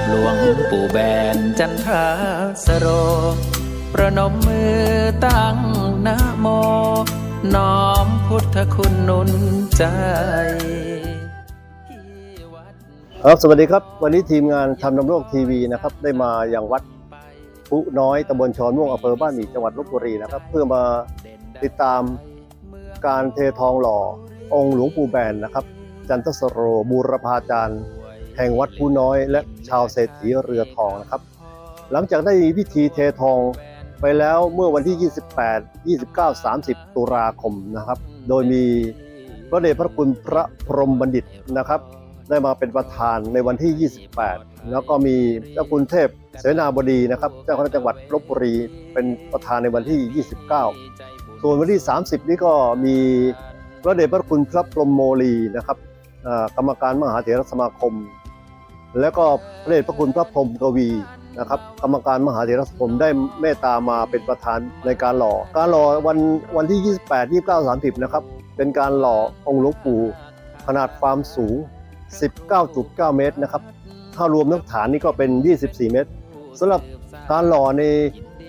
บหลวงปู่แบนจันทราสโร ประนมมือตั้งนะโม น้อมพุทธคุณนุนใจครับสวัสดีครับ วันนี้ทีมงานทำนำโลกทีวีนะครับ ได้มาอย่างวัดพุน้อยตำบลชอนม่วงอำเภอบ้านหมี่จังหวัดลบบุรีนะครับ เพื่อมาติดตามการเททองหล่อ องค์หลวงปู่แบนนะครับ จันทสโรบูรพาจารย์ ห่งวัดผู้น้อย และชาวเศรษฐีเรือทองนะครับ หลังจากได้มีพิธีเททองไปแล้วเมื่อวันที่ 28 29 30 ตุลาคมนะครับ โดยมีพระเดชพระคุณพระพรหมบัณฑิตนะครับ ได้มาเป็นประธานในวันที่ 28 แล้วก็มีเจ้าคุณเทพเสนาบดีนะครับ เจ้าคณะจังหวัดลบบุรีเป็นประธานในวันที่ 29 ส่วนวันที่ 30 นี้ก็มีพระเดชพระคุณพระพรหมโมลีนะครับกรรมการมหาเถรสมาคม แล้วก็พระเดชพระคุณพระพรหมกวีนะครับกรรมการมหาเถรสมาคมได้เมตตามาเป็นประธานในการหล่อ การหล่อวันวันที่ 28 29 30 นะครับ เป็นการหล่อองค์หลวงปู่ขนาดความสูง 19.9 เมตรนะครับ ถ้ารวมทั้งฐานนี่ก็เป็น 24 เมตรสำหรับการหล่อใน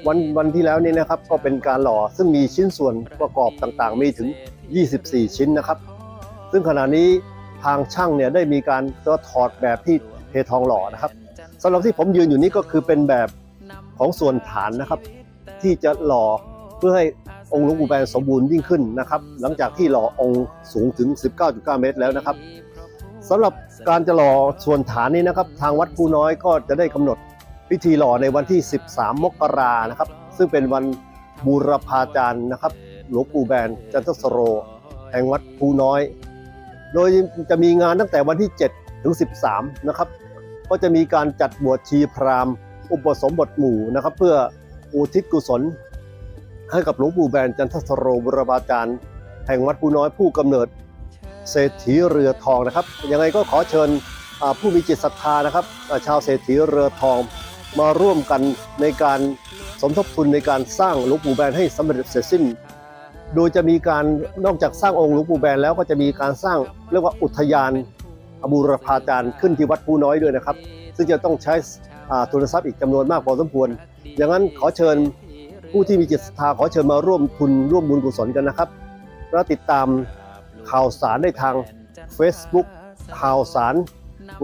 วันวันที่แล้วนี่นะครับก็เป็นการหล่อซึ่งมีชิ้นส่วนประกอบต่างๆ มีถึง 24 ชิ้นนะครับ ซึ่งขณะนี้ทางช่างเนี่ยได้มีการตัวถอดแบบที่ เททองหล่อนะครับสำหรับที่ผมยืนอยู่นี้ก็คือเป็นแบบของส่วนฐานนะครับ ที่จะหล่อเพื่อให้องค์หลวงปู่แบนสมบูรณ์ยิ่งขึ้นนะครับ หลังจากที่หล่อองค์สูงถึง 19.9 เมตรแล้วนะครับสำหรับการจะหล่อส่วนฐานนี้นะครับ ทางวัดผู้น้อยก็จะได้กำหนดพิธีหล่อในวันที่ 13 มกรานะครับ ซึ่งเป็นวันบูรพาจารย์นะครับ หลวงปู่แบนจันทสโร แห่งวัดผู้น้อย โดยจะมีงานตั้งแต่วันที่ 7 ถึง 13 นะครับ ก็จะมีการจัดบวชชีพราหมณ์ อุปสมบทหมู่นะครับ เพื่ออุทิศกุศล ให้กับหลวงปู่แบนจันทสโรบุรพาจารย์ แห่งวัดผู้น้อยผู้กำเนิด เศรษฐีเรือทองนะครับยังไงก็ขอเชิญผู้มีจิตศรัทธานะครับชาวเศรษฐีเรือทองมาร่วมกันในการสมทบทุนในการสร้างหลวงปู่แบนให้สำเร็จเสร็จสิ้น โดยจะมีการนอกจากสร้างองค์หลวงปู่แบนแล้วก็จะมีการสร้างเรียกว่าอุทยาน บูรพาจารย์ขึ้นที่วัดผู้น้อยด้วยนะครับ ซึ่งจะต้องใช้ทุนทรัพย์อีกจำนวนมากพอสมควร อย่างนั้นขอเชิญผู้ที่มีจิตศรัทธาขอเชิญมาร่วมทุนร่วมบุญกุศลกันนะครับและติดตามข่าวสารได้ทาง Facebook ข่าวสาร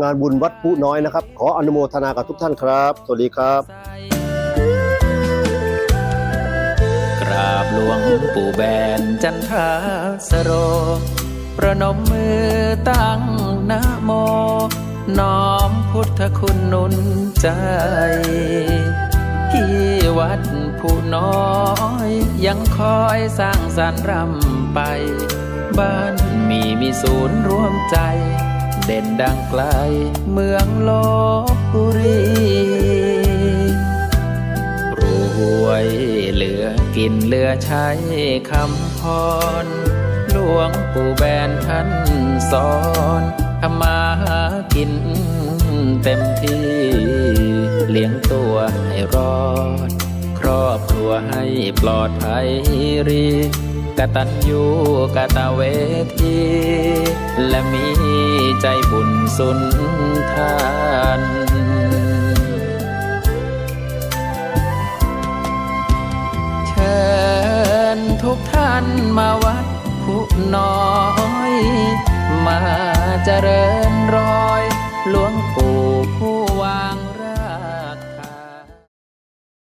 งานบุญวัดผู้น้อยนะครับ ขออนุโมทนากับทุกท่านครับ สวัสดีครับ กราบหลวงปู่แบนจันทราสโร ประนมมือตั้งนะโม น้อมพุทธคุณนุนใจที่วัดผู้น้อยยังคอยสร้างสรรค์รำไป บ้านมีมีศูนย์รวมใจ เด่นดังไกลเมืองลบบุรีรวยเหลือกินเหลือใช้คำพร หลวงปู่แบนท่านสอนทำมาหากินเต็มที่ เลี้ยงตัวให้รอด ครอบครัวให้ปลอดภัยรีกตัญญูกตเวที และมีใจบุญสุนทานเชิญทุกท่านมาวัด น้อย มาเจริญรอยหลวง